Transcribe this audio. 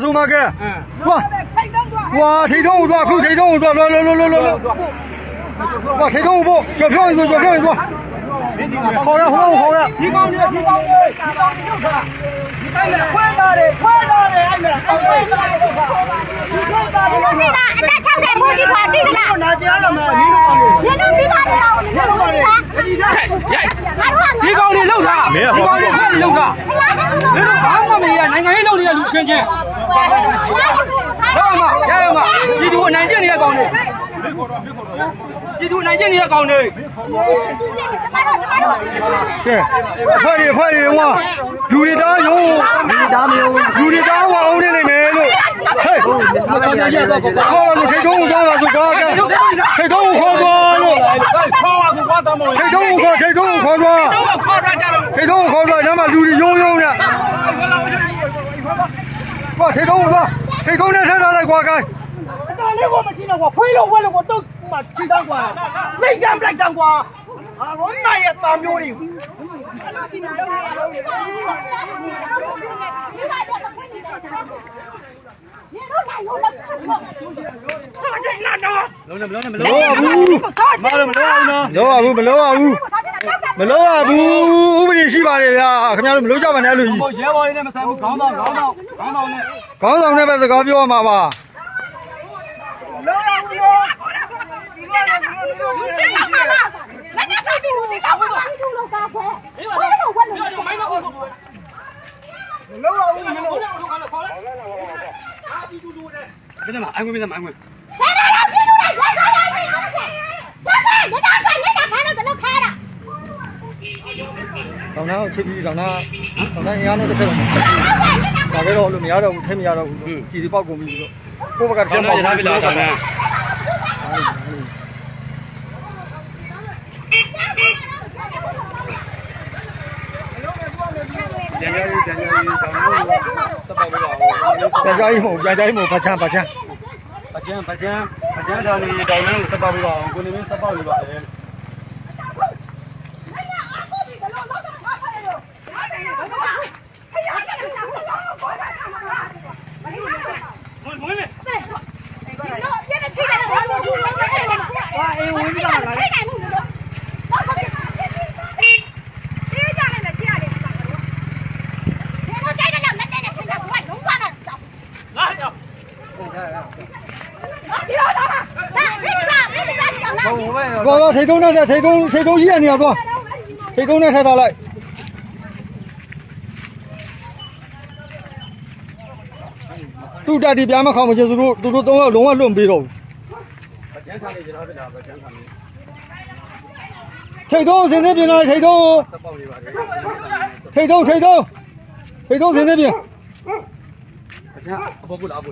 走嘛，哥！嗯，坐，坐，抬重坐，靠，抬重坐，坐，坐，坐，坐，坐，坐，哇，抬重不？脚票一组，脚票一组，好嘞，好嘞，好嘞！快点，快点，快点！落地了，那差点落地了，落地了。 မင်းကဟောပြီးတော့လောက်ကမင်းတို့ဘာမှမရနိုင်ငံရေးလုပ်နေတဲ့လူချင်းချင်းဟုတ်မှာရရမှာဒီသူအနိုင်ကျင့်နေတဲ့ကောင်တွေဒီသူနိုင်ကျင့်နေတဲ့ကောင်တွေကဲဖွဲ့ရဖွဲ့ရဝါလူတွေတားရုံးလူတွေတားမရုံးလူတွေတားဝအောင်နေနေမယ်လို့ဟဲ့ခေါ်လို့ထိတ်တော့ကြောင်းလာသူကားကထိတ်တော့ခေါ်တော့လို့ခေါ်ပါသူကားတမော် ကွာထိတ်တုံးကိုသွားထိတ်တုံးနဲ့ဆက်ထားလိုက်ကွာကိုင်းအတော်လေးကိုမကြည့်တော့ကွာဖွေးလို့ဝက်လို့ကိုတော့မှချီတန်းကွာလိုက်ကြမ်းလိုက်တန်းကွာအာရောနိုင်ရတာမျိုးတွေလုံးနေမလုံးနေမမလို့ရဘူးမလုံးမလုံးအောင်နော်မလို့ရဘူးမလို့ရဘူး မလုံးရဘူးဥပဒေရှိပါတယ်ဗျာခင်ဗျားတို့မလုံးကြပါနဲ့အဲ့လိုကြီးဟိုရဲဘော်ကြီးနဲ့မဆိုင်ဘူးခေါင်းဆောင်ခေါင်းဆောင်ခေါင်းဆောင်နဲ့ခေါင်းဆောင်နဲ့ပဲစကားပြောရမှာပါလုံးရဘူးလို့ဒီလိုလည်းဒီလိုလိုလိုလိုလိုလက်နဲ့ဆိုင်ပြီးဒီလောက်ပါဒီလိုကားခွဲဘာလို့ဝက်လို့မလုံးရဘူးမလုံးရဘူးခေါ်လိုက်ခေါ်လိုက်အာဒီတူတူနဲ့ဘယ်နဲ့မအိုင်ဝင်ဘယ်နဲ့မအိုင်ဝင်ဆရာတော်ပြည်လို့လိုက်ခေါ်လိုက်ခေါ်လိုက် ခေါင်းသားကိုချစ်ပြီးခေါင်းသားခေါင်းသားအင်အားနဲ့တစ်ဖက်တော့ဒါပဲတော့လို့မရတော့ဘူးထဲမရတော့ဘူးကြည်ဒီပေါက်ကုန်ပြီလို့ကိုယ့်ဘက်ကတစ်ချက်ပေါက်ပြီလို့ခေါင်းသားကြံရည်ကြံရည်တောင်းလို့စပောက်ပေးပါဦးပြန်ကြရေးမဟုတ်ပြန်ကြရေးမဟုတ်ဘာချမ်းဘာချမ်းပကြံပကြံပကြံတောင်းနေတောင်းလို့စပောက်ပေးပါအောင်ကိုနေမင်းစပောက်နေပါတယ် ဝင်ဝင်လေ လာရသွားသွားထိတ်တုံးနဲ့ထိတ်တုံးထိတ်တုံးရှိတဲ့နေရာသွားထိတ်တုံးနဲ့ထည့်ထားလိုက်သူ့တက်ဒီပြားမခေါမချင်သူတို့သူတို့သုံးယောက်လုံးဝလွတ်မပေးတော့ဘူးပကြံထားနေကျွန်တော်ပြတာပ ကြံထားနေထိတ်တုံးစင်းနေပြင်လာထိတ်တုံးစပောက်နေပါတယ်ထိတ်တုံးထိတ်တုံးထိတ်တုံးစင်းနေပြင်ပကြံအပေါ်ကလာအ